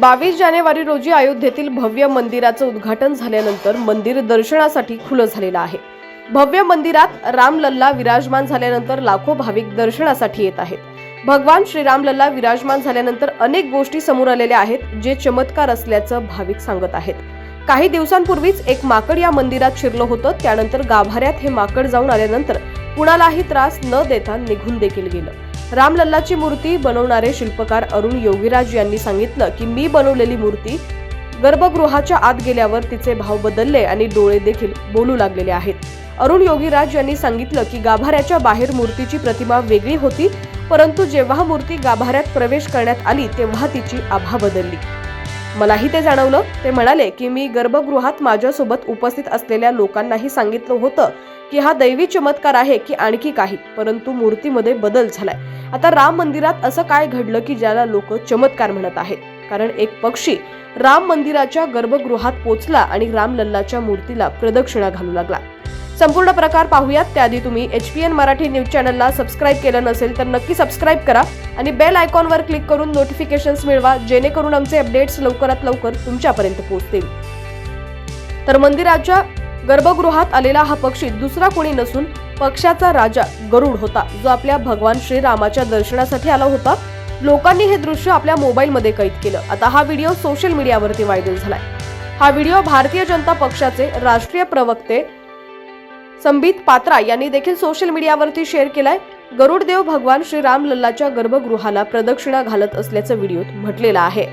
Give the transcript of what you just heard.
बावीस जानेवारी रोजी अयोध्येतील भव्य मंदिराचं उद्घाटन झाल्यानंतर मंदिर दर्शनासाठी खुलं झालेलं आहे. भव्य मंदिरात रामलल्ला विराजमान झाल्यानंतर लाखो भाविक दर्शनासाठी येत आहेत. भगवान श्रीरामलल्ला विराजमान झाल्यानंतर अनेक गोष्टी समोर आलेल्या आहेत जे चमत्कार असल्याचं भाविक सांगत आहेत. काही दिवसांपूर्वीच एक माकड या मंदिरात शिरलं होतं त्यानंतर गाभाऱ्यात हे माकड जाऊन आल्यानंतर कुणालाही त्रास न देता निघून देखील गेलं. रामलल्लाची मूर्ती बनवणारे शिल्पकार अरुण योगीराज यांनी सांगितलं की मी बनवलेली मूर्ती गर्भगृहाच्या आत गेल्यावर तिचे भाव बदलले आणि डोळे देखील बोलू लागलेले आहेत. अरुण योगीराज यांनी सांगितलं की गाभाऱ्याच्या बाहेर मूर्तीची प्रतिमा वेगळी होती परंतु जेव्हा मूर्ती गाभाऱ्यात प्रवेश करण्यात आली तेव्हा तिची आभा बदलली. मलाही ते जाणवलं. ते म्हणाले की मी गर्भगृहात माझ्यासोबत उपस्थित असलेल्या लोकांनाही सांगितलं होतं की हा दैवी चमत्कार आहे की आणखी काही परंतु मूर्तीमध्ये बदल झालाय. आता राम मंदिरात असं काय घडलं की ज्याला लोक चमत्कार म्हणत आहेत? कारण एक पक्षी राम मंदिराच्या गर्भगृहात पोचला आणि रामलल्लाच्या मूर्तीला प्रदक्षिणा घालू लागला. संपूर्ण प्रकार पाहूयात. त्याआधी तुम्ही H P N Marathi news चॅनलला सबस्क्राईब केलं नसेल तर नक्की सबस्क्राईब करा आणि बेल आयकॉनवर क्लिक करून नोटिफिकेशन्स मिळवा जेणेकरून आमचे अपडेट्स लवकरात लवकर तुमच्यापर्यंत पोहोचतील. तर मंदिराच्या गर्भगृहात आलेला हा पक्षी दुसरा कोणी नसून पक्षाचा राजा गरुड होता जो आपल्या भगवान श्रीरामाच्या दर्शनासाठी आला होता. लोकांनी हे दृश्य आपल्या मोबाईलमध्ये कैद केलं. आता हा व्हिडिओ सोशल मीडियावरती व्हायरल झालाय. हा व्हिडिओ भारतीय जनता पक्षाचे राष्ट्रीय प्रवक्ते संबित पात्रा यांनी देखील सोशल मीडियावरती शेअर केलाय. गरुडदेव भगवान श्री रामलल्लाच्या गर्भगृहाला प्रदक्षिणा घालत असल्याचं व्हिडिओत म्हटलेलं आहे.